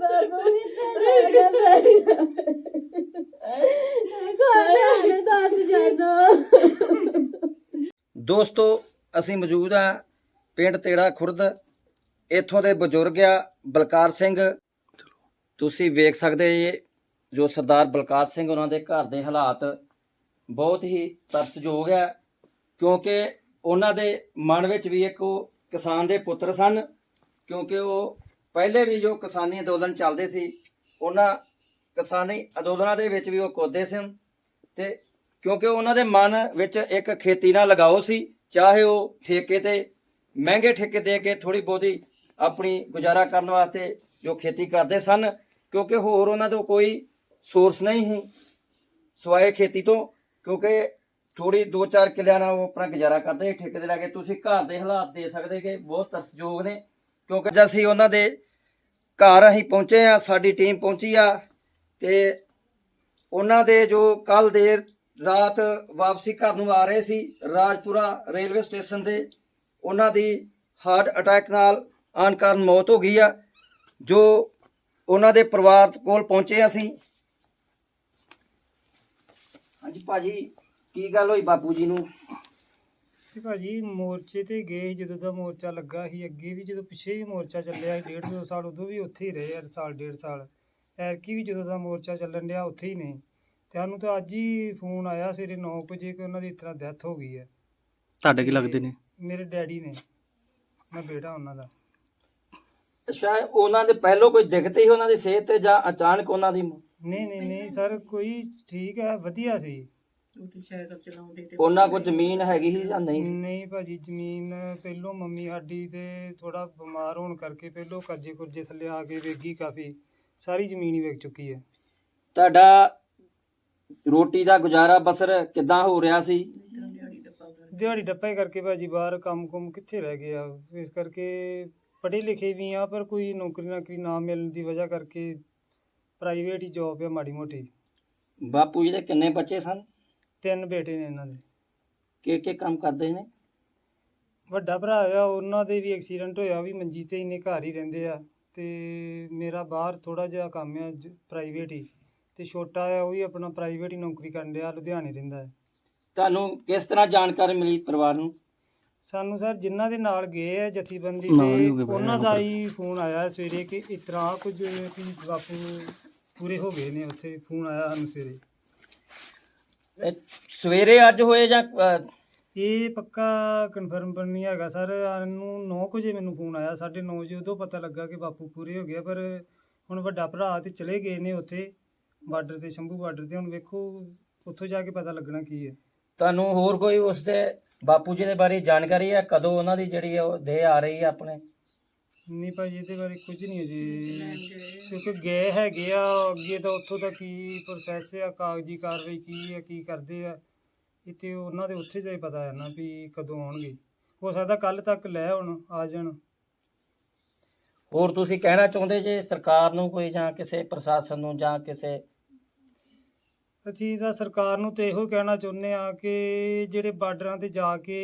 ਬਾਬੂ ਵੀ ਤੇ ਜਾਣਾ ਦੱਸ ਜਾਣਾ ਦੋਸਤੋ, ਅਸੀਂ ਮੌਜੂਦ ਆ ਪਿੰਡ ਤੇੜਾ ਖੁਰਦ। ਇੱਥੋਂ ਦੇ ਬਜ਼ੁਰਗ ਆ, ਬਲਕਾਰ ਸਿੰਘ। ਤੁਸੀਂ ਵੇਖ ਸਕਦੇ ਜੇ ਜੋ ਸਰਦਾਰ ਬਲਕਾਰ ਸਿੰਘ ਉਹਨਾਂ ਦੇ ਘਰ ਦੇ ਹਾਲਾਤ ਬਹੁਤ ਹੀ ਤਰਸਯੋਗ ਹੈ ਕਿਉਂਕਿ ਉਹਨਾਂ ਦੇ ਮਨ ਵਿੱਚ ਵੀ ਇੱਕ ਉਹ ਕਿਸਾਨ ਦੇ ਪੁੱਤਰ ਸਨ। ਕਿਉਂਕਿ ਉਹ ਪਹਿਲੇ ਵੀ ਜੋ ਕਿਸਾਨੀ ਅੰਦੋਲਨ ਚੱਲਦੇ ਸੀ, ਉਹਨਾਂ ਕਿਸਾਨੀ ਅੰਦੋਲਨਾਂ ਦੇ ਵਿੱਚ ਵੀ ਉਹ ਕੋਦੇ ਸਨ ਤੇ ਕਿਉਂਕਿ ਉਹਨਾਂ ਦੇ ਮਨ ਵਿੱਚ ਇੱਕ ਖੇਤੀ ਨਾਲ ਲਗਾਓ ਸੀ, ਚਾਹੇ ਉਹ ਠੇਕੇ ਤੇ ਮਹਿੰਗੇ ਠੇਕੇ ਦੇ ਕੇ ਥੋੜੀ ਬਹੁਤੀ ਆਪਣੀ ਗੁਜ਼ਾਰਾ ਕਰਨ ਵਾਸਤੇ ਜੋ ਖੇਤੀ ਕਰਦੇ ਸਨ, ਕਿਉਂਕਿ ਹੋਰ ਉਹਨਾਂ ਤੋਂ ਕੋਈ ਸੋਰਸ ਨਹੀਂ ਸੀ ਸਵਾਏ ਖੇਤੀ ਤੋਂ, ਕਿਉਂਕਿ ਥੋੜੀ 2-4 ਕਿੱਲਿਆਂ ਨਾਲ ਉਹ ਆਪਣਾ ਗੁਜ਼ਾਰਾ ਕਰਦੇ ਠੇਕੇ ਤੇ ਲੈ ਕੇ। ਤੁਸੀਂ ਘਰ ਦੇ ਹਾਲਾਤ ਦੇ ਸਕਦੇ ਕਿ ਬਹੁਤ ਤਰਸਯੋਗ ਨੇ। ਕਿਉਂਕਿ ਅੱਜ ਅਸੀਂ ਉਹਨਾਂ ਦੇ ਘਰ ਅਸੀਂ ਪਹੁੰਚੇ ਆ ਸਾਡੀ ਟੀਮ ਪਹੁੰਚੀ ਆ ਤੇ ਉਹਨਾਂ ਦੇ ਜੋ ਕੱਲ ਦੇਰ ਰਾਤ ਵਾਪਸੀ ਘਰ ਨੂੰ ਆ ਰਹੇ ਸੀ, ਰਾਜਪੁਰਾ ਰੇਲਵੇ ਸਟੇਸ਼ਨ ਤੇ ਉਹਨਾਂ ਦੀ ਹਾਰਟ ਅਟੈਕ ਨਾਲ ਆਉਣ ਕਾਰਨ ਮੌਤ ਹੋ ਗਈ ਆ, ਜੋ ਉਹਨਾਂ ਦੇ ਪਰਿਵਾਰ ਕੋਲ ਪਹੁੰਚੇ ਅਸੀਂ। ਹਾਂਜੀ ਭਾਜੀ, ਕੀ ਗੱਲ ਹੋਈ ਬਾਪੂ ਜੀ ਨੂੰ? ਤੇ ਭਾਜੀ ਮੋਰਚੇ ਤੇ ਗਏ ਸੀ ਜਦੋਂ ਦਾ ਮੋਰਚਾ ਲੱਗਾ ਸੀ ਅੱਗੇ ਵੀ ਜਦੋਂ ਪਿੱਛੇ ਵੀ ਮੋਰਚਾ ਚੱਲਿਆ ਸੀ ਡੇਢ ਦੋ ਸਾਲ ਉਦੋਂ ਵੀ ਉੱਥੇ ਹੀ ਰਹੇ ਆ ਸਾਲ ਡੇਢ ਸਾਲ। ਐਰਕੀ ਵੀ ਜਦੋਂ ਦਾ ਮੋਰਚਾ ਚੱਲਣ ਡਿਆ ਉੱਥੇ ਹੀ ਨੇ। ਤੇ ਸਾਨੂੰ ਤਾਂ ਅੱਜ ਹੀ ਫੋਨ ਆਇਆ ਸਵੇਰੇ 9 ਵਜੇ ਕਿ ਉਹਨਾਂ ਦੀ ਇਸ ਤਰ੍ਹਾਂ ਡੈਥ ਹੋ ਗਈ ਹੈ। ਤੁਹਾਡੇ ਕੀ ਲੱਗਦੇ ਨੇ? ਮੇਰੇ ਡੈਡੀ ਨੇ ਮੈਂ ਬੇਟਾ ਉਹਨਾਂ ਦਾ। ਸ਼ਾਇਦ ਉਹਨਾਂ ਦੇ ਪਹਿਲੋਂ ਕੋਈ ਦਿੱਕਤ ਸੀ ਉਹਨਾਂ ਦੀ ਸਿਹਤ ਤੇ ਜਾਂ ਅਚਾਨਕ ਉਹਨਾਂ ਦੀ ਨਹੀਂ ਨਹੀਂ ਨਹੀਂ ਸਰ ਕੋਈ ਠੀਕ ਹੈ ਵਧੀਆ ਸੀ। ਉਹਨਾਂ ਕੋਲ ਜ਼ਮੀਨ ਹੈਗੀ ਸੀ ਜਾਂ ਨਹੀਂ ਸੀ? ਨਹੀਂ ਭਾਜੀ ਜ਼ਮੀਨ ਪਹਿਲੋਂ ਮੰਮੀ ਸਾਡੀ ਤੇ ਥੋੜਾ ਬਿਮਾਰ ਹੋਣ ਕਰਕੇ ਪਹਿਲੋਂ ਕਰਜ਼ੇ ਕੁਰਜ਼ੇ ਥੱਲੇ ਆ ਕੇ ਵੇਗੀ ਕਾਫੀ। ਸਾਰੀ ਜ਼ਮੀਨ ਹੀ ਵਿਕ ਚੁੱਕੀ ਹੈ। ਤੁਹਾਡਾ ਰੋਟੀ ਦਾ ਗੁਜ਼ਾਰਾ ਬਸਰ ਕਿੱਦਾਂ ਹੋ ਰਿਹਾ ਸੀ? ਦਿਹਾੜੀ ਡੱਪਾ ਹੀ ਕਰਕੇ ਭਾਜੀ ਬਾਹਰ ਕੰਮ ਕੁਮ ਕਿੱਥੇ ਰਹਿ ਗਏ ਆ ਇਸ ਕਰਕੇ ਪੜ੍ਹੇ ਲਿਖੇ ਵੀ ਆ ਪਰ ਕੋਈ ਨੌਕਰੀ ਨਾਕਰੀ ਨਾ ਮਿਲਣ ਦੀ ਵਜ੍ਹਾ ਕਰਕੇ ਪ੍ਰਾਈਵੇਟ ਹੀ ਜੌਬ ਆ ਮਾੜੀ ਮੋਟੀ। ਬਾਪੂ ਜੀ ਦੇ ਕਿੰਨੇ ਬੱਚੇ ਸਨ? ਤਿੰਨ ਬੇਟੇ ਨੇ ਇਹਨਾਂ ਦੇ। ਕਿ ਕਿ ਕੰਮ ਕਰਦੇ ਨੇ? ਵੱਡਾ ਭਰਾ ਆ ਉਹਨਾਂ ਦੇ ਵੀ ਐਕਸੀਡੈਂਟ ਹੋਇਆ ਵੀ ਮੰਜੀ ਤੇ ਇੰਨੇ ਘਰ ਹੀ ਰਹਿੰਦੇ ਆ। ਤੇ ਮੇਰਾ ਬਾਹਰ ਥੋੜਾ ਜਿਹਾ ਕੰਮ ਆ ਪ੍ਰਾਈਵੇਟ ਹੀ। ਤੇ ਛੋਟਾ ਆ ਉਹ ਵੀ ਆਪਣਾ ਪ੍ਰਾਈਵੇਟ ਹੀ ਨੌਕਰੀ ਕਰਨ ਡਿਆ ਲੁਧਿਆਣੇ ਰਹਿੰਦਾ ਹੈ ਤੁਹਾਨੂੰ ਕਿਸ ਤਰ੍ਹਾਂ ਜਾਣਕਾਰੀ ਮਿਲੀ ਪਰਿਵਾਰ ਨੂੰ? ਸਾਨੂੰ ਸਰ ਜਿਨ੍ਹਾਂ ਦੇ ਨਾਲ ਗਏ ਆ ਜਥੇਬੰਦੀ ਤੇ ਉਹਨਾਂ ਦਾ ਹੀ ਫੋਨ ਆਇਆ ਸਵੇਰੇ ਕਿ ਇਸ ਤਰ੍ਹਾਂ ਕੁਝ ਕਿ ਬਾਪੂ ਪੂਰੇ ਹੋ ਗਏ ਨੇ ਉੱਥੇ ਫੋਨ ਆਇਆ ਸਾਨੂੰ ਸਵੇਰੇ। ਇਹ ਸਵੇਰੇ ਅੱਜ ਹੋਏ ਜਾਂ ਅ, ਇਹ ਪੱਕਾ ਕਨਫਰਮ ਪਰ ਨਹੀਂ ਹੈਗਾ ਸਰ ਸਾਨੂੰ 9 ਵਜੇ ਮੈਨੂੰ ਫੋਨ ਆਇਆ 9:30 ਵਜੇ ਉਦੋਂ ਪਤਾ ਲੱਗਾ ਕਿ ਬਾਪੂ ਪੂਰੇ ਹੋ ਗਿਆ ਪਰ ਹੁਣ ਵੱਡਾ ਭਰਾ ਤੇ ਚਲੇ ਗਏ ਨੇ ਉੱਥੇ ਬਾਰਡਰ ਤੇ ਸ਼ੰਭੂ ਬਾਰਡਰ ਤੇ। ਹੁਣ ਵੇਖੋ ਉੱਥੋਂ ਜਾ ਕੇ ਪਤਾ ਲੱਗਣਾ ਕੀ ਹੈ। ਤੁਹਾਨੂੰ ਹੋਰ ਕੋਈ ਉਸ ਦੇ ਬਾਪੂ ਜੀ ਦੇ ਬਾਰੇ ਜਾਣਕਾਰੀ ਹੈ? ਕਦੋਂ ਉਹਨਾਂ ਦੀ ਜਿਹੜੀ ਉਹ ਦੇਹ ਆ ਰਹੀ ਹੈ ਆਪਣੇ? ਨਹੀਂ ਭਾਜੀ ਇਹਦੇ ਬਾਰੇ ਕੁਝ ਨਹੀਂ ਅਜੇ। ਕਿਉਂਕਿ ਗਏ ਹੈਗੇ ਆ ਅੱਗੇ ਤਾਂ ਉੱਥੋਂ ਦਾ ਕੀ ਪ੍ਰੋਸੈਸ ਆ ਕਾਗਜ਼ੀ ਕਾਰਵਾਈ ਕੀ ਆ ਕੀ ਕਰਦੇ ਆ। ਇੱਥੇ ਉਹਨਾਂ ਦੇ ਉੱਥੇ ਜਾਈ ਪਤਾ ਹੈ ਨਾ ਵੀ ਕਦੋਂ ਆਉਣਗੇ। ਹੋ ਸਕਦਾ ਕੱਲ ਤੱਕ ਲੈ ਆਉਣ ਆ ਜਾਣ। ਹੋਰ ਤੁਸੀਂ ਕਹਿਣਾ ਚਾਹੁੰਦੇ ਜੇ ਸਰਕਾਰ ਨੂੰ ਕੋਈ ਜਾਂ ਕਿਸੇ ਪ੍ਰਸ਼ਾਸਨ ਨੂੰ ਜਾਂ ਕਿਸੇ ਅਸੀਂ ਤਾਂ ਸਰਕਾਰ ਨੂੰ ਤੇ ਇਹੋ ਕਹਿਣਾ ਚਾਹੁੰਦੇ ਆ ਕਿ ਜਿਹੜੇ ਬਾਰਡਰਾਂ ਤੇ ਜਾ ਕੇ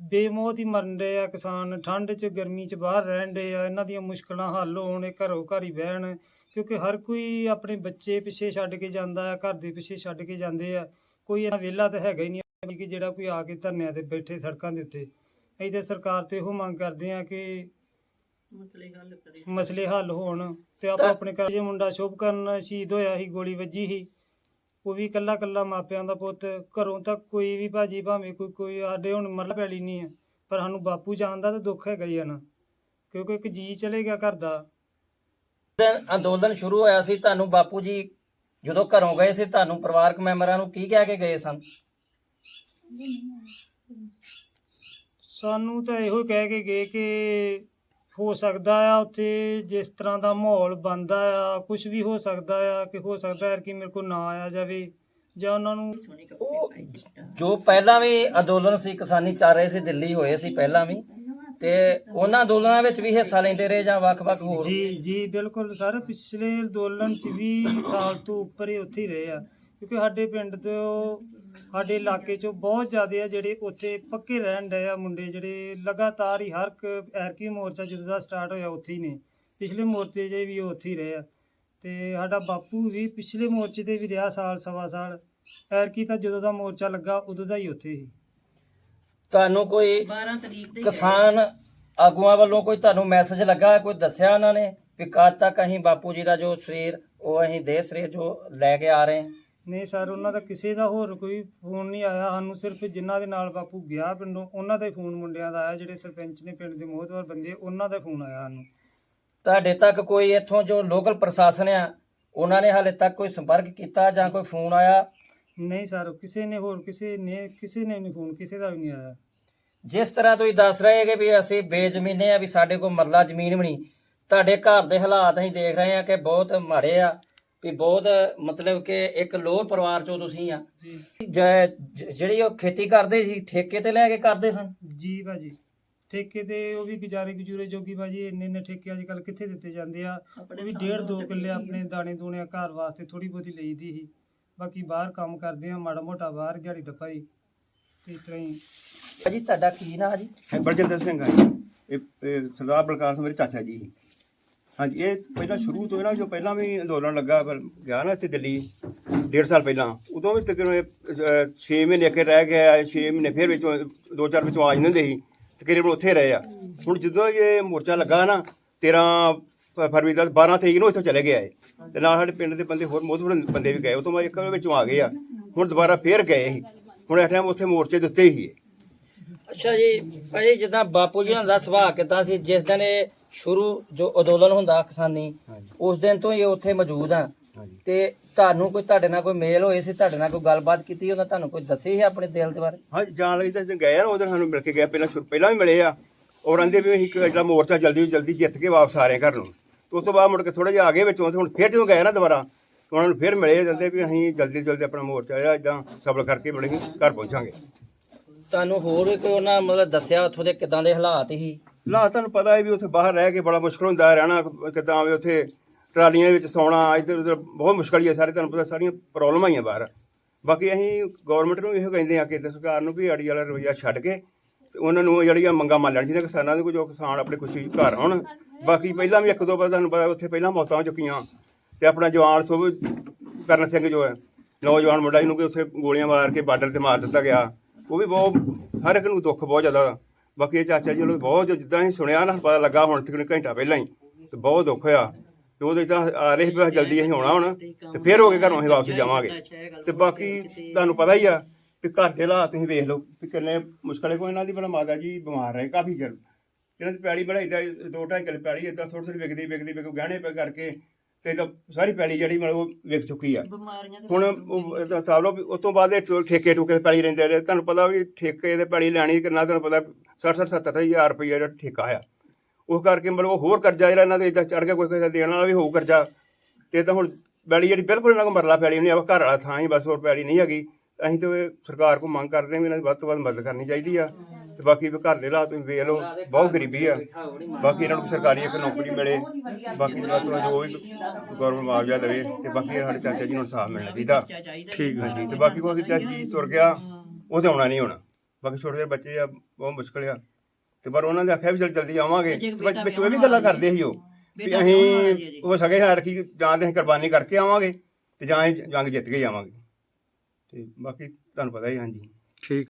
ਬੇਮੌਤ ਹੀ ਮਰਨ ਰਹੇ ਆ ਕਿਸਾਨ। ਠੰਡ 'ਚ ਗਰਮੀ 'ਚ ਬਾਹਰ ਰਹਿਣ ਰਹੇ ਆ। ਇਹਨਾਂ ਦੀਆਂ ਮੁਸ਼ਕਲਾਂ ਹੱਲ ਹੋਣ ਇਹ ਘਰੋਂ ਘਰ ਹੀ ਬਹਿਣ। ਕਿਉਂਕਿ ਹਰ ਕੋਈ ਆਪਣੇ ਬੱਚੇ ਪਿੱਛੇ ਛੱਡ ਕੇ ਜਾਂਦਾ ਆ ਘਰ ਦੇ ਪਿੱਛੇ ਛੱਡ ਕੇ ਜਾਂਦੇ ਆ। ਕੋਈ ਇਹਨਾਂ ਵਿਹਲਾ ਤਾਂ ਹੈਗਾ ਹੀ ਨਹੀਂ ਕਿ ਜਿਹੜਾ ਕੋਈ ਆ ਕੇ ਧਰਨਿਆਂ ਤੇ ਬੈਠੇ ਸੜਕਾਂ ਦੇ ਉੱਤੇ। ਅਸੀਂ ਤੇ ਸਰਕਾਰ ਤੋਂ ਇਹੋ ਮੰਗ ਕਰਦੇ ਆ ਕਿ ਮਸਲੇ ਹੱਲ ਹੋਣ ਤੇ ਆਪਾਂ ਆਪਣੇ ਘਰ ਜੇ ਮੁੰਡਾ ਸ਼ੁਭ ਕਰਨ ਸ਼ਹੀਦ ਹੋਇਆ ਸੀ ਗੋਲੀ ਵੱਜੀ ਸੀ ਉਹ ਵੀ ਕੱਲਾ ਕੱਲਾ ਮਾਪਿਆਂ ਦਾ ਪੁੱਤ ਘਰੋਂ ਤੱਕ ਕੋਈ ਵੀ ਭਾਜੀ ਭਾਵੇਂ ਕੋਈ ਕੋਈ ਸਾਡੇ ਹੁਣ ਮਰਲ ਪੈਲੀ ਨਹੀਂ ਹੈ ਪਰ ਸਾਨੂੰ ਬਾਪੂ ਜਾਣ ਦਾ ਤਾਂ ਦੁੱਖ ਹੈਗਾ ਹੀ ਆ ਨਾ ਕਿਉਂਕਿ ਇੱਕ ਜੀ ਚਲੇ ਗਿਆ ਘਰ ਦਾ। ਅੰਦੋਲਨ ਸ਼ੁਰੂ ਹੋਇਆ ਸੀ ਤੁਹਾਨੂੰ ਬਾਪੂ ਜੀ ਜਦੋਂ ਘਰੋਂ ਗਏ ਸੀ ਤੁਹਾਨੂੰ ਪਰਿਵਾਰਕ ਮੈਂਬਰਾਂ ਨੂੰ ਕੀ ਕਹਿ ਕੇ ਗਏ ਸਨ? ਸਾਨੂੰ ਤਾਂ ਇਹੋ ਕਹਿ ਕੇ ਗਏ ਕਿ ਹੋ ਸਕਦਾ ਆ ਉੱਥੇ ਜਿਸ ਤਰ੍ਹਾਂ ਦਾ ਮਾਹੌਲ ਬਣਦਾ ਆ ਕੁਝ ਵੀ ਹੋ ਸਕਦਾ ਆ ਕਿ ਹੋ ਸਕਦਾ ਹੈ ਕਿ ਮੇਰੇ ਕੋਲ ਨਾ ਆਇਆ ਜਾਵੇ ਜਾਂ ਉਹਨਾਂ ਨੂੰ ਉਹ ਜੋ ਪਹਿਲਾਂ ਵੀ ਅੰਦੋਲਨ ਸੀ ਕਿਸਾਨੀ ਚੱਲ ਰਹੇ ਸੀ ਦਿੱਲੀ ਹੋਏ ਸੀ ਪਹਿਲਾਂ ਵੀ ਤੇ ਉਹਨਾਂ ਅੰਦੋਲਨਾਂ ਵਿੱਚ ਵੀ ਹਿੱਸਾ ਲੈਂਦੇ ਰਹੇ ਜਾਂ ਵੱਖ-ਵੱਖ ਹੋਰ। ਜੀ ਜੀ ਬਿਲਕੁਲ ਸਰ ਪਿਛਲੇ ਅੰਦੋਲਨ ਚ ਵੀ ਸਾਲ ਤੋਂ ਉੱਪਰ ਹੀ ਉੱਥੇ ਹੀ ਰਹੇ ਆ ਕਿਉਂਕਿ ਸਾਡੇ ਪਿੰਡ ਤੋਂ ਸਾਡੇ ਇਲਾਕੇ 'ਚੋਂ ਬਹੁਤ ਜ਼ਿਆਦੇ ਆ ਜਿਹੜੇ ਉੱਥੇ ਪੱਕੇ ਰਹਿਣ ਡਏ ਆ ਮੁੰਡੇ ਜਿਹੜੇ ਲਗਾਤਾਰ ਹੀ ਹਰ ਇੱਕ ਐਰਕੀ ਮੋਰਚਾ ਜਦੋਂ ਦਾ ਸਟਾਰਟ ਹੋਇਆ ਉੱਥੇ ਹੀ ਨੇ। ਪਿਛਲੇ ਮੋਰਚੇ 'ਚ ਵੀ ਉਹ ਉੱਥੇ ਹੀ ਰਹੇ ਆ। ਤੇ ਸਾਡਾ ਬਾਪੂ ਵੀ ਪਿਛਲੇ ਮੋਰਚੇ ਤੇ ਵੀ ਰਿਹਾ ਸਾਲ ਸਵਾ ਸਾਲ। ਐਰਕੀ ਤਾਂ ਜਦੋਂ ਦਾ ਮੋਰਚਾ ਲੱਗਾ ਉਦੋਂ ਦਾ ਹੀ ਉੱਥੇ ਹੀ। ਤੁਹਾਨੂੰ ਕੋਈ ਕਿਸਾਨ ਆਗੂਆਂ ਵੱਲੋਂ ਕੋਈ ਤੁਹਾਨੂੰ ਮੈਸੇਜ ਲੱਗਾ? ਕੋਈ ਦੱਸਿਆ ਉਹਨਾਂ ਨੇ ਵੀ ਕਦ ਤੱਕ ਅਸੀਂ ਬਾਪੂ ਜੀ ਦਾ ਜੋ ਸਰੀਰ ਉਹ ਅਸੀਂ ਦੇ ਸਰੀਰ ਜੋ ਲੈ ਕੇ ਆ ਰਹੇ ਹਾਂ? ਨਹੀਂ ਸਰ ਉਹਨਾਂ ਦਾ ਕਿਸੇ ਦਾ ਹੋਰ ਕੋਈ ਫੋਨ ਨਹੀਂ ਆਇਆ। ਸਾਨੂੰ ਸਿਰਫ ਜਿਨ੍ਹਾਂ ਦੇ ਨਾਲ ਬਾਪੂ ਗਿਆ ਪਿੰਡੋਂ ਉਹਨਾਂ ਦਾ ਹੀ ਫੋਨ ਮੁੰਡਿਆਂ ਦਾ ਆਇਆ ਜਿਹੜੇ ਸਰਪੰਚ ਨੇ ਪਿੰਡ ਦੇ ਮੋਹਤਵਾਰ ਬੰਦੇ ਉਹਨਾਂ ਦਾ ਫੋਨ ਆਇਆ ਸਾਨੂੰ। ਤੁਹਾਡੇ ਤੱਕ ਕੋਈ ਇੱਥੋਂ ਜੋ ਲੋਕਲ ਪ੍ਰਸ਼ਾਸਨ ਆ ਉਹਨਾਂ ਨੇ ਹਾਲੇ ਤੱਕ ਕੋਈ ਸੰਪਰਕ ਕੀਤਾ ਜਾਂ ਕੋਈ ਫੋਨ ਆਇਆ? ਨਹੀਂ ਸਰ ਕਿਸੇ ਨੇ ਹੋਰ ਕਿਸੇ ਨੇ ਕਿਸੇ ਨੇ ਨਹੀਂ ਫੋਨ ਕਿਸੇ ਦਾ ਵੀ ਨਹੀਂ ਆਇਆ। ਜਿਸ ਤਰ੍ਹਾਂ ਤੁਸੀਂ ਦੱਸ ਰਹੇ ਹੈਗੇ ਵੀ ਅਸੀਂ ਬੇਜ਼ਮੀਨੇ ਆ ਵੀ ਸਾਡੇ ਕੋਲ ਮਰਲਾ ਜ਼ਮੀਨ ਵੀ ਨਹੀਂ। ਤੁਹਾਡੇ ਘਰ ਦੇ ਹਾਲਾਤ ਅਸੀਂ ਦੇਖ ਰਹੇ ਹਾਂ ਕਿ ਬਹੁਤ ਮਾੜੇ ਆ। ਵੀ ਬਹੁਤ ਮਤਲਬ ਕਿ ਇੱਕ ਲੋਹ ਪਰਿਵਾਰ ਚੋਂ ਤੁਸੀਂ ਆ। ਜੀ। ਜਿਹੜੀ ਉਹ ਖੇਤੀ ਕਰਦੇ ਸੀ ਠੇਕੇ ਤੇ ਲੈ ਕੇ ਕਰਦੇ ਸਨ? ਜੀ ਭਾਜੀ ਠੇਕੇ ਤੇ ਉਹ ਵੀ ਗੁਜ਼ਾਰੇ ਗੁਜੂਰੇ ਜੋਗੀ ਭਾਜੀ ਇੰਨੇ ਇੰਨੇ ਠੇਕੇ ਅੱਜ ਕੱਲ ਕਿੱਥੇ ਦਿੱਤੇ ਜਾਂਦੇ ਆ? ਉਹ ਵੀ ਡੇਢ ਦੋ ਕਿੱਲੇ ਆਪਣੇ ਦਾਣੇ ਦੂਣੇ ਘਰ ਵਾਸਤੇ ਥੋੜੀ ਬਹੁਤੀ ਲਈਦੀ ਸੀ। ਬਾਕੀ ਬਾਹਰ ਕੰਮ ਕਰਦੇ ਆ ਮਾੜਾ ਮੋਟਾ ਬਾਹਰ ਦਿਹਾੜੀ ਡੱਪਾਈ ਤੇ ਇਸ ਤਰ੍ਹਾਂ ਹੀ। ਭਾਜੀ ਤੁਹਾਡਾ ਕੀ ਨਾਂ ਜੀ? ਬਲਜਿੰਦਰ ਸਿੰਘ ਆ ਜੀ। ਇਹ ਇਹ ਸਰਦਾਰ ਬਲਕਾਰ ਸਿੰਘ ਮੇਰੇ ਚਾਚਾ ਜੀ। ਹਾਂਜੀ, ਇਹ ਪਹਿਲਾਂ ਸ਼ੁਰੂ ਤੋਂ ਇਹਨਾਂ ਜੋ ਪਹਿਲਾਂ ਵੀ ਅੰਦੋਲਨ ਲੱਗਾ ਪਰ ਗਿਆ ਨਾ ਇੱਥੇ ਦਿੱਲੀ, ਡੇਢ ਸਾਲ ਪਹਿਲਾਂ। ਉਦੋਂ ਵੀ ਤਕਰੀਬਨ 6 ਮਹੀਨੇ ਅੱਗੇ ਰਹਿ ਗਿਆ 6 ਮਹੀਨੇ ਫਿਰ ਵਿੱਚ, ਦੋ ਚਾਰ ਵਿੱਚੋਂ ਆ ਜਾਂਦੇ ਹੁੰਦੇ ਸੀ। ਤਕਰੀਬਨ ਉੱਥੇ ਰਹੇ ਆ। ਹੁਣ ਜਦੋਂ ਇਹ ਮੋਰਚਾ ਲੱਗਾ ਨਾ 13 ਫਰਵਰੀ ਦਾ 12 ਤਰੀਕ ਨੂੰ ਇੱਥੋਂ ਚਲੇ ਗਿਆ ਇਹ। ਤੇ ਨਾਲ ਸਾਡੇ ਪਿੰਡ ਦੇ ਬੰਦੇ, ਹੋਰ ਮੋਹਤਵਰ ਬੰਦੇ ਵੀ ਗਏ, ਉਹ ਤੋਂ ਬਾਅਦ ਇੱਕ ਵਿੱਚੋਂ ਆ ਗਏ ਆ। ਹੁਣ ਦੁਬਾਰਾ ਫੇਰ ਗਏ ਸੀ। ਹੁਣ ਇਸ ਟਾਈਮ ਉੱਥੇ ਮੋਰਚੇ ਦਿੱਤੇ ਉੱਤੇ ਹੀ ਹੈ ਅੱਛਾ ਜੀ ਭਾਜੀ ਜਿੱਦਾਂ ਬਾਪੂ ਜੀ ਦਾ ਸੁਭਾਅ ਕਿੱਦਾਂ ਸੀ? ਜਿਸ ਦਿਨ ਇਹ ਸ਼ੁਰੂ ਜੋ ਅੰਦੋਲਨ ਹੁੰਦਾ ਕਿਸਾਨੀ ਉਸ ਦਿਨ ਤੋਂ ਹੀ ਉੱਥੇ ਮੌਜੂਦ ਆ। ਤੇ ਤੁਹਾਨੂੰ ਕੋਈ ਤੁਹਾਡੇ ਨਾਲ ਕੋਈ ਮੇਲ ਹੋਏ ਸੀ? ਤੁਹਾਡੇ ਨਾਲ ਕੋਈ ਗੱਲਬਾਤ ਕੀਤੀ ਉਹਨਾਂ? ਤੁਹਾਨੂੰ ਕੋਈ ਦੱਸੀ ਸੀ ਆਪਣੇ ਦਿਲ ਦੇ ਬਾਰੇ? ਹਾਂ ਜਾਣ ਲਈ ਤਾਂ ਗਏ ਆ ਉਧਰ ਸਾਨੂੰ ਮਿਲ ਕੇ ਗਏ। ਪਹਿਲਾਂ ਸ਼ੁਰੂ- ਪਹਿਲਾਂ ਵੀ ਮਿਲੇ ਆ। ਔਰ ਕਹਿੰਦੇ ਵੀ ਅਸੀਂ ਇੱਕ ਜਿਹੜਾ ਮੋਰਚਾ ਜਲਦੀ ਜਲਦੀ ਜਿੱਤ ਕੇ ਵਾਪਸ ਆ ਰਹੇ ਹਾਂ ਘਰ ਨੂੰ। ਉਸ ਤੋਂ ਬਾਅਦ ਮੁੜ ਕੇ ਥੋੜਾ ਜਿਹਾ ਆਗੇ ਵਿੱਚੋਂ ਹੁਣ ਫਿਰ ਜਦੋਂ ਗਏ ਨਾ ਦੁਬਾਰਾ ਉਹਨਾਂ ਨੂੰ ਫਿਰ ਮਿਲੇ ਜਾਂਦੇ ਵੀ ਅਸੀਂ ਜਲਦੀ ਜਲਦੀ ਆਪਣਾ ਮੋਰਚਾ ਜਿਹੜਾ ਇਦਾਂ ਸਬਲ ਕਰਕੇ ਬੜੇ ਹੀ ਘਰ ਪਹੁੰਚਾਂਗੇ। ਤੁਹਾਨੂੰ ਹੋਰ ਵੀ ਕੋਈ ਉਹਨਾਂ ਮਤਲਬ ਦੱਸਿਆ ਉੱਥੋਂ ਦੇ ਕਿਦਾਂ ਦੇ ਹਾਲਾਤ ਸੀ? ਹਾਲਾਤ ਤੁਹਾਨੂੰ ਪਤਾ ਹੈ ਵੀ ਉੱਥੇ ਬਾਹਰ ਰਹਿ ਕੇ ਬੜਾ ਮੁਸ਼ਕਲ ਹੁੰਦਾ ਹੈ, ਰਹਿਣਾ ਕਿਦਾਂ ਵੀ ਉੱਥੇ ਟਰਾਲੀਆਂ ਵਿੱਚ ਸੌਣਾ, ਇੱਧਰ ਉੱਧਰ ਬਹੁਤ ਮੁਸ਼ਕਲ ਹੀ ਹੈ, ਸਾਰੇ ਤੁਹਾਨੂੰ ਪਤਾ ਸਾਰੀਆਂ ਪ੍ਰੋਬਲਮਾਂ ਹੀ ਆ ਬਾਹਰ। ਬਾਕੀ ਅਸੀਂ ਗਵਰਨਮੈਂਟ ਨੂੰ ਇਹੋ ਕਹਿੰਦੇ ਆ ਕਿ ਕੇਂਦਰ ਸਰਕਾਰ ਨੂੰ ਵੀ ਅੜੀ ਵਾਲਾ ਰਵਈਆ ਛੱਡ ਕੇ ਤੇ ਉਹਨਾਂ ਨੂੰ ਜਿਹੜੀਆਂ ਮੰਗਾਂ ਮੰਨ ਲੈਣ ਚਾਹੀਦੀਆਂ ਕਿਸਾਨਾਂ ਦੇ ਕੋਈ ਜੋ ਕਿਸਾਨ ਆਪਣੀ ਖੁਸ਼ੀ ਘਰ ਆਉਣ। ਬਾਕੀ ਪਹਿਲਾਂ ਵੀ ਇੱਕ ਦੋ ਵਾਰ ਤੁਹਾਨੂੰ ਪਤਾ ਉੱਥੇ ਪਹਿਲਾਂ ਮੌਤਾਂ ਹੋ ਚੁੱਕੀਆਂ ਤੇ ਆਪਣਾ ਜਵਾਨ ਸੁਭ ਕਰਨ ਸਿੰਘ ਜੋ ਹੈ, ਨੌਜਵਾਨ ਮੁੰਡਾ ਜਿਹਨੂੰ ਕਿ ਉੱਥੇ ਗੋਲੀਆਂ ਮਾਰ ਕੇ ਬਾਰਡਰ ਤੇ ਮਾਰ ਦਿੱਤਾ ਗਿਆ। ਉਹ ਵੀ ਬਹੁਤ, ਹਰ ਇੱਕ ਨੂੰ ਦੁੱਖ ਬਹੁਤ ਜ਼ਿਆਦਾ ਬਾਕੀ ਇਹ ਚਾਚਾ ਜੀ ਨੂੰ ਬਹੁਤ ਜਿੱਦਾਂ ਅਸੀਂ ਸੁਣਿਆ ਨਾ ਪਤਾ ਲੱਗਾ ਹੁਣ ਤੱਕ ਘੰਟਾ ਪਹਿਲਾਂ ਹੀ, ਤੇ ਬਹੁਤ ਦੁੱਖ ਹੋਇਆ। ਤੇ ਉਹਦੇ ਤਾਂ ਆ ਰਹੇ ਸੀ ਜਲਦੀ ਅਸੀਂ ਆਉਣਾ ਹੁਣ, ਤੇ ਫੇਰ ਹੋ ਕੇ ਘਰੋਂ ਅਸੀਂ ਵਾਪਸ ਜਾਵਾਂਗੇ। ਤੇ ਬਾਕੀ ਤੁਹਾਨੂੰ ਪਤਾ ਹੀ ਆ ਕਿ ਘਰ ਦੇ ਹਾਲਾਤ ਤੁਸੀਂ ਵੇਖ ਲਓ ਕਿ ਕਿੰਨੇ ਮੁਸ਼ਕਲੇ ਕੋਈ ਇਹਨਾਂ ਦੀ ਬੜਾ ਮਾਤਾ ਜੀ ਬਿਮਾਰ ਰਹੇ, ਕਾਫੀ ਚਿਰ ਇਹਨਾਂ ਦੀ ਪੈਲੀ ਬਣਾਈ ਦਾ, ਦੋ ਢਾਈ ਕਿੱਲੇ ਪੈਲੀ ਇਦਾਂ ਥੋੜੀ ਥੋੜੀ ਵਿਕਦੀ ਵਿਕਦੀ, ਵਿਕ, ਗਹਿਣੇ ਪੈ ਕਰਕੇ ਤੇ ਤਾਂ ਸਾਰੀ ਪੈਲੀ ਜਿਹੜੀ ਮਤਲਬ ਉਹ ਵਿਕ ਚੁੱਕੀ ਆ। ਹੁਣ ਉਹ ਇਹਦਾ ਹਿਸਾਬ ਲਓ ਵੀ ਉਸ ਤੋਂ ਬਾਅਦ ਇਹ ਠੋ- ਠੇਕੇ ਠੁਕੇ ਪੈਲੀ ਰਹਿੰਦੇ ਰਹੇ। ਤੁਹਾਨੂੰ ਪਤਾ ਵੀ ਠੇਕੇ ਤੇ ਪੈਲੀ ਲੈਣੀ ਕਿੰਨਾ ਤੁਹਾਨੂੰ ਪਤਾ 60 60 70 ਹਜ਼ਾਰ ਰੁਪਈਆ ਜਿਹੜਾ ਠੇਕਾ ਆ। ਉਸ ਕਰਕੇ ਮਤਲਬ ਉਹ ਹੋਰ ਕਰਜ਼ਾ ਜਿਹੜਾ ਇਹਨਾਂ ਦੇ ਇਦਾਂ ਚੜ ਗਿਆ ਕੋਈ ਕਿਸੇ ਦਾ ਦੇਣ ਵਾਲਾ ਵੀ ਹੋਊ ਕਰਜ਼ਾ। ਤੇ ਤਾਂ ਹੁਣ ਪੈਲੀ ਜਿਹੜੀ ਬਿਲਕੁਲ ਇਹਨਾਂ ਕੋਲ ਮਰਲਾ ਪੈਲੀ ਨਹੀਂ ਆ ਘਰ ਵਾਲਾ ਥਾਂ ਹੀ ਬਸ ਹੋਰ ਪੈਲੀ ਨਹੀਂ ਹੈਗੀ। ਅਸੀਂ ਤਾਂ ਇਹ ਸਰਕਾਰ ਕੋਲ ਮੰਗ ਕਰਦੇ ਹਾਂ ਵੀ ਇਹਨਾਂ ਦੀ ਵੱਧ ਤੋਂ ਵੱਧ ਮਦਦ ਕਰਨੀ ਚਾਹੀਦੀ ਆ। ਤੇ ਬਾਕੀ ਵੀ ਘਰ ਦੇ ਹਾਲਾਤ ਤੁਸੀਂ ਵੇਖ ਲਓ ਬਹੁਤ ਗਰੀਬੀ ਆ। ਬਾਕੀ ਇਹਨਾਂ ਨੂੰ ਸਰਕਾਰੀ ਇੱਕ ਨੌਕਰੀ ਮਿਲੇ ਬਾਕੀ ਵੱਧ ਤੋਂ ਜੋ ਵੀ ਗਵਰਨਮੈਂਟ ਮੁਆਵਜ਼ਾ ਦੇਵੇ ਤੇ ਬਾਕੀ ਸਾਡੇ ਚਾਚਾ ਜੀ ਨੂੰ ਇਨਸਾਫ ਮਿਲਣਾ ਚਾਹੀਦਾ। ਠੀਕ ਹੈ ਹਾਂਜੀ ਤੇ ਬਾਕੀ ਕੋਈ ਚਾਚਾ ਜੀ ਤੁਰ ਗਿਆ ਉਹ ਤੇ ਆਉਣਾ ਨਹੀਂ ਹੋਣਾ। ਬਾਕੀ ਛੋਟੇ ਜਿਹੇ ਬੱਚੇ ਆ ਬਹੁਤ ਮੁਸ਼ਕਲ ਆ। ਤੇ ਪਰ ਉਹਨਾਂ ਨੇ ਆਖਿਆ ਵੀ ਚੱਲ ਜਲਦੀ ਆਵਾਂਗੇ। ਤੇ ਵਿੱਚ ਵਿੱਚ ਉਹ ਵੀ ਗੱਲਾਂ ਕਰਦੇ ਸੀ ਉਹ ਵੀ ਅਸੀਂ ਉਹ ਸਗੇ ਹਾਰ ਕੀ ਜਾਂ ਤੇ ਅਸੀਂ ਕੁਰਬਾਨੀ ਕਰਕੇ ਆਵਾਂਗੇ ਤੇ ਜਾਂ ਅਸੀਂ ਜੰਗ ਜਿੱਤ ਕੇ ਹੀ ਆਵਾਂਗੇ। ਤੇ ਬਾਕੀ ਤੁਹਾਨੂੰ ਪਤਾ ਹੀ ਹਾਂਜੀ। ਠੀਕ